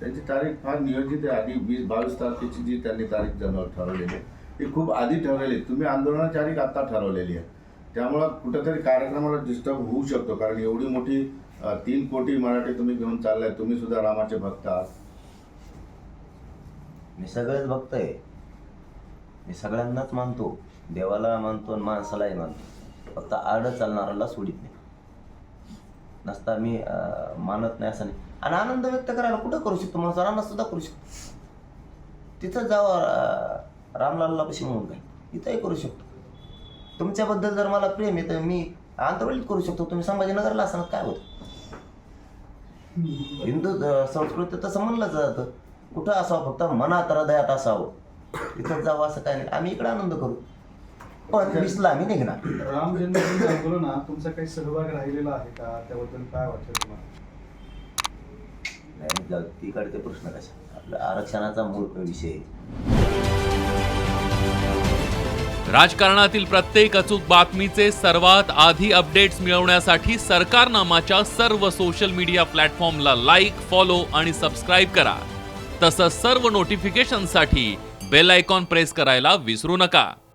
त्यांची तारीख फार नियोजित आहे. आधी वीस बावीस तारखेची जी त्यांनी तारीख जन- ठरवलेली आहे ती खूप आधी ठरवलेली आहे. तुम्ही आंदोलनाची तारीख आत्ता ठरवलेली आहे. त्यामुळं कुठंतरी कार्यक्रमाला डिस्टर्ब होऊ शकतो कारण एवढी मोठी तीन कोटी मराठी तुम्ही घेऊन चाललाय तुम्ही सुद्धा रामाचे भक्त आहात. मी सगळेच बघतोय मी सगळ्यांनाच मानतो. देवाला मानतो आणि माणसालाही मानतो. फक्त आड चालणाऱ्याला सोडित नाही. नसता मी मानत नाही असं नाही. आणि आनंद व्यक्त करायला कुठं करू शकतो माणूस? रानात सुद्धा करू शकतो. तिथं जावं रामलालला कशी म्हणून काय तिथंही करू शकतो. तुमच्याबद्दल जर मला प्रेम आहे तर मी आंतरवलीत करू शकतो. तुम्ही संभाजीनगरला असणार काय होतं? हिंदू संस्कृती तसं म्हणलं जातं. कुठं असावं? फक्त मनात हृदयात असावं. तिथं जावं असं काय नाही. आम्ही इकडे आनंद करू. पण वीसला आम्ही निघणार. राम जन्मभूमी आंदोलनात तुमचा काही सहभाग राहिलेला आहे का? त्याबद्दल काय वाटतं तुम्हाला? नाही जाऊ दे, तिकडचे प्रश्न आपलं आरक्षणाचा मूळ विषय? आहे. राजकारणातील प्रत्येक अचूक बातमीचे सर्वात आधी अपडेट्स मिळवण्यासाठी सरकारनामाच्या सर्व सोशल मीडिया प्लॅटफॉर्मला लाईक फॉलो आणि सबस्क्राईब करा. तसंच सर्व नोटिफिकेशनसाठी बेल आयकॉन प्रेस करायला विसरू नका.